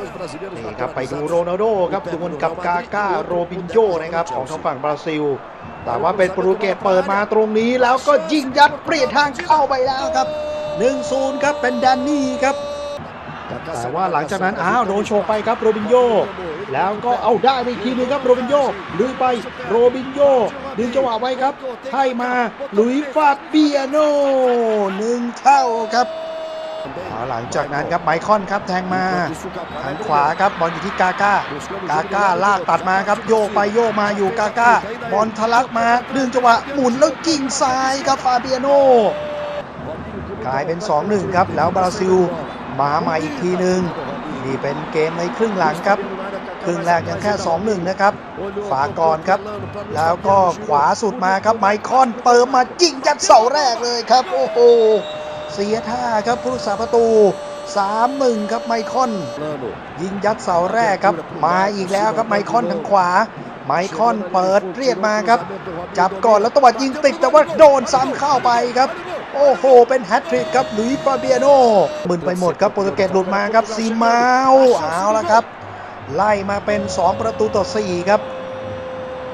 นี่ครับไปดูโรนัลโดครับดวลกับกาก้าโรบินโญนะครับของทางฝั่งบราซิล แต่ว่าเป็นโปรตุเกสเปิดมาตรงนี้ แล้วก็ยิงยัดเปลี่ยนทางเข้าไปแล้วครับ1-0ครับเป็นแดนนี่ครับแต่ว่าหลังจากนั้นอ้าวโดนโชกไปครับโรบินโญแล้วก็เอาได้ไปอีกทีหนึงครับโรบินโญลุยไปโรบินโญดึงจังหวะไว้ครับให้มาหลุยส์ฟาเบียโนหนึ่งเท่าครับเอา หลังจากนั้นครับไมคอนครับแทงมาทางขวาครับบอลอยู่ที่กาก้ากาก้าลากตัดมาครับโยกไปโยกมาอยู่กาก้าบอลทะลักมาดึงจังหวะหมุนแล้วยิงซ้ายครับฟาเบียโนกลายเป็น 2-1 ครับ แล้วบราซิลมาใหม่อีกทีหนึ่งนี่เป็นเกมในครึ่งหลังครับ ครึ่งแรกยังแค่ 2-1 นะครับ ฝากก่อนครับ แล้วก็ขวาสุดมาครับไมคอนเปิดมายิงยัดเสาแรกเลยครับ โอ้โห เสียท่าครับผู้รักษาประตู 3-1 ครับไมคอน ยิงยัดเสาแรกครับ มาอีกแล้วครับไมคอนทางขวา ไมคอนเปิดเรียกมาครับ จับก่อนแล้วตวัดยิงติดแต่ว่าโดนซ้ำเข้าไปครับ โอ้โห เป็นแฮตทริกครับลุยฟาเบียโนมึนไปหมดครับโปรตุเกสหลุดมาครับซีมาเอาเอาละครับ ไล่มาเป็น 2 ประตูต่อ 4 ครับ